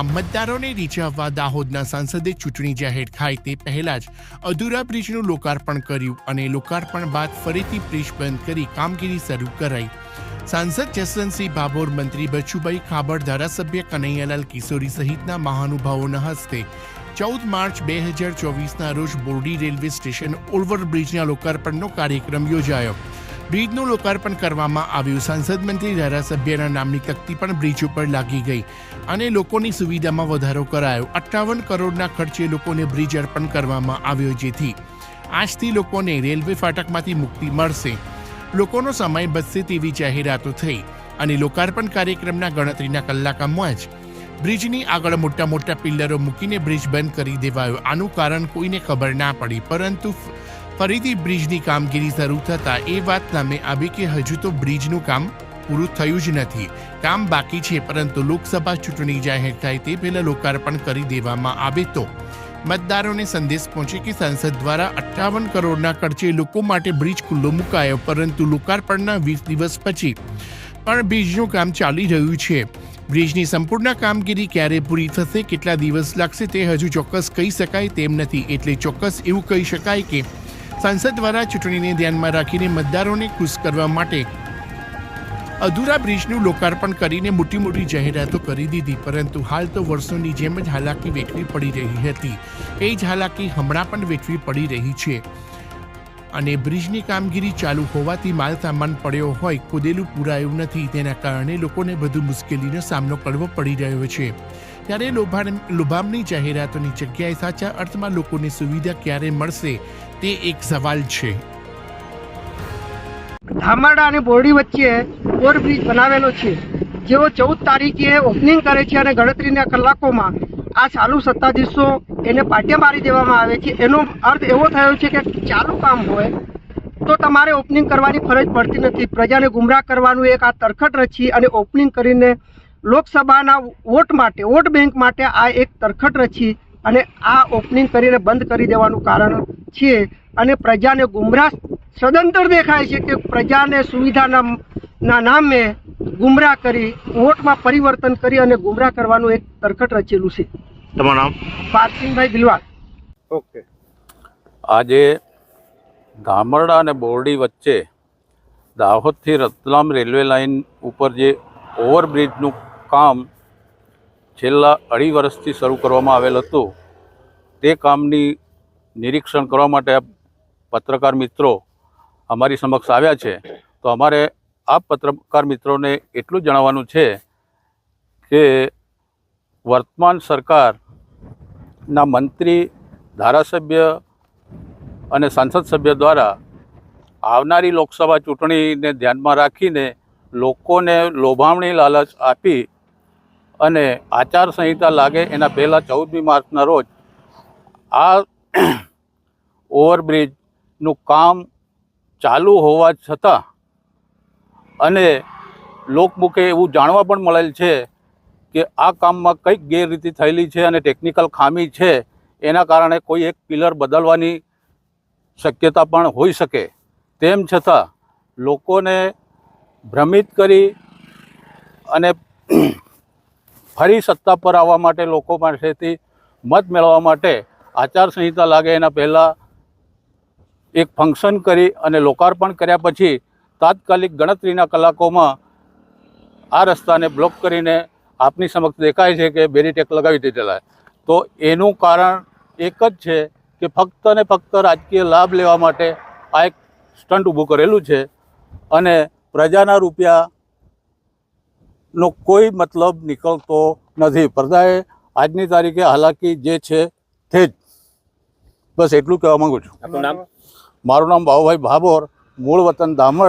આ મતદારોને રીઝવવા દાહોદના સાંસદે ચૂંટણી જાહેર થાય તે પહેલા જ અધૂરા બ્રિજનું લોકાર્પણ કર્યું અને લોકાર્પણ બાદ ફરીથી બ્રિજ બંધ કરી કામગીરી શરૂ કરાઈ. સાંસદ જસવંતસિંહ ભાભોર, મંત્રી બચુભાઈ ખાબડ, ધારાસભ્ય કનૈયાલાલ કિશોરી સહિતના મહાનુભાવોના હસ્તે ચૌદ માર્ચ બે હજાર ચોવીસના રોજ બોરડી રેલવે સ્ટેશન ઓવરબ્રિજના લોકાર્પણનો કાર્યક્રમ યોજાયો. બ્રિજનું લોકાર્પણ કરવામાં આવ્યું. સાંસદ મંત્રી ધારાસભ્યના નામની તકતી પણ બ્રિજ ઉપર લાગી ગઈ અને લોકોની સુવિધામાં વધારો કરાયો. અઠ્ઠાવન કરોડના ખર્ચે લોકોને બ્રિજ અર્પણ કરવામાં આવ્યો જેથી આજથી લોકોને રેલવે ફાટકમાંથી મુક્તિ મળશે. લોકોનો સમય બચશે તેવી જાહેરાતો થઈ અને લોકાર્પણ કાર્યક્રમના ગણતરીના કલાકમાં જ બ્રિજની આગળ મોટા મોટા પિલ્લરો મૂકીને બ્રિજ બંધ કરી દેવાયો. આનું કારણ કોઈને ખબર ના પડી, પરંતુ ફરીથી બ્રિજની કામગીરી શરૂ થતાં એ વાત સામે આવી કે હજુ તો બ્રિજનું કામ પૂરું થયું જ નથી. કામ બાકી છે, પરંતુ લોકસભા ચૂંટણી જાહેર થાય તે પહેલા લોકાર્પણ કરી દેવામાં આવે તો. મતદારોને સંદેશ પહોંચે કે સંસદ દ્વારા અઠ્ઠાવન કરોડના ખર્ચે લોકો માટે બ્રિજ ખુલ્લો મુકાયો, પરંતુ લોકાર્પણના વીસ દિવસ પછી પણ બ્રિજનું કામ ચાલી રહ્યું છે. બ્રિજની સંપૂર્ણ કામગીરી ક્યારે પૂરી થશે, કેટલા દિવસ લાગશે તે હજુ ચોક્કસ કહી શકાય તેમ નથી. એટલે ચોક્કસ એવું કહી શકાય કે સંસદ દ્વારા ચૂંટણીને ધ્યાનમાં રાખીને મતદારોને ખુશ કરવા માટે અધૂરા બ્રિજનું લોકાર્પણ કરીને મોટી મોટી જાહેરાતો કરી દીધી, પરંતુ હાલ તો વર્ષોની જેમ જ હાલાકી વેઠવી પડી રહી હતી. એ જ હાલાકી હમણાં પણ વેઠવી પડી રહી છે. અને બ્રિજની કામગીરી ચાલુ હોવાથી માલ સામાન પડ્યો હોય ખોદેલું પૂરાયું નથી. તેના કારણે લોકોને વધુ મુશ્કેલીનો સામનો કરવો પડી રહ્યો છે. ત્યારે લોભાણ જાહેરાતોની જગ્યાએ સાચા અર્થમાં લોકોને સુવિધા ક્યારે મળશે તે એક સવાલ છે. ધામરડા અને બોરડી વચ્ચે ઓવરબ્રિજ બનાવેલો છે. જેઓ ચૌદ તારીખે ઓપનિંગ કરે છે અને ગણતરીના કલાકોમાં આ ચાલુ સત્તાધીશો એને પાટે મારી દેવામાં આવે છે. એનો અર્થ એવો થયો છે કે ચાલુ કામ હોય તો તમારે ઓપનિંગ કરવાની ફરજ પડતી નથી. પ્રજાને ગુમરાહ કરવાનું એક આ તરખટ રચી અને ઓપનિંગ કરીને લોકસભાના વોટ માટે વોટ બેંક માટે આ એક તરખટ રચી અને આ ઓપનિંગ કરીને બંધ કરી દેવાનું કારણ છે અને પ્રજાને ગુમરાહ સદંતર દેખાય છે કે પ્રજાને સુવિધાના ના નામે ગુમરાહ કરી વોટમાં પરિવર્તન કરી અને ગુમરાહ કરવાનું એક તરખટ રચેલું છે. તમારું નામ? પારસિંગભાઈ દિલવાલ ઓકે. આજે ધામરડા અને બોરડી વચ્ચે દાહોદથી રતલામ રેલવે લાઇન ઉપર જે ઓવરબ્રિજનું કામ છેલ્લા અઢી વર્ષથી શરૂ કરવામાં આવેલ હતું. તે કામની નિરીક્ષણ કરવા માટે પત્રકાર મિત્રો અમારી સમક્ષ આવ્યા છે. તો અમારે આ પત્રકાર મિત્રોને એટલું જણાવવાનું છે કે વર્તમાન સરકારના મંત્રી, ધારાસભ્ય અને સંસદ સભ્ય દ્વારા આવનારી લોકસભા ચૂંટણીને ધ્યાનમાં રાખીને લોકોને લોભામણી લાલચ આપી અને આચારસંહિતા લાગે એના પહેલાં ચૌદમી માર્ચના રોજ આ ઓવરબ્રિજનું કામ ચાલુ હોવા છતાં અને લોકમુખે એવું જાણવા પણ મળેલ છે કે આ કામમાં કંઈક ગેરરીતિ થયેલી છે અને ટેકનિકલ ખામી છે, એના કારણે કોઈ એક પિલર બદલવાની શક્યતા પણ હોઈ શકે. તેમ છતાં લોકોને ભ્રમિત કરી અને ફરી સત્તા પર આવવા માટે લોકો પાસેથી મત મેળવવા માટે આચારસંહિતા લાગે એના પહેલાં એક ફંક્શન કરી અને લોકાર્પણ કર્યા પછી તાત્કાલિક ગણતરીના કલાકોમાં આ રસ્તાને બ્લોક કરીને આપની સમક્ષ દેખાય છે કે બેરીટેક લગાવી દીધેલા તો એનું કારણ એક જ છે કે ફક્ત ને ફક્ત રાજકીય લાભ લેવા માટે આ એક સ્ટન્ટ ઊભું કરેલું છે અને પ્રજાના રૂપિયાનો કોઈ મતલબ નીકળતો નથી. પ્રજાએ આજની તારીખે હાલાકી જે છે તે જ. બસ એટલું કહેવા માગું છું. નામ? મારું નામ બાબુભાઈ ભાભોર મૂળ વતન દામણ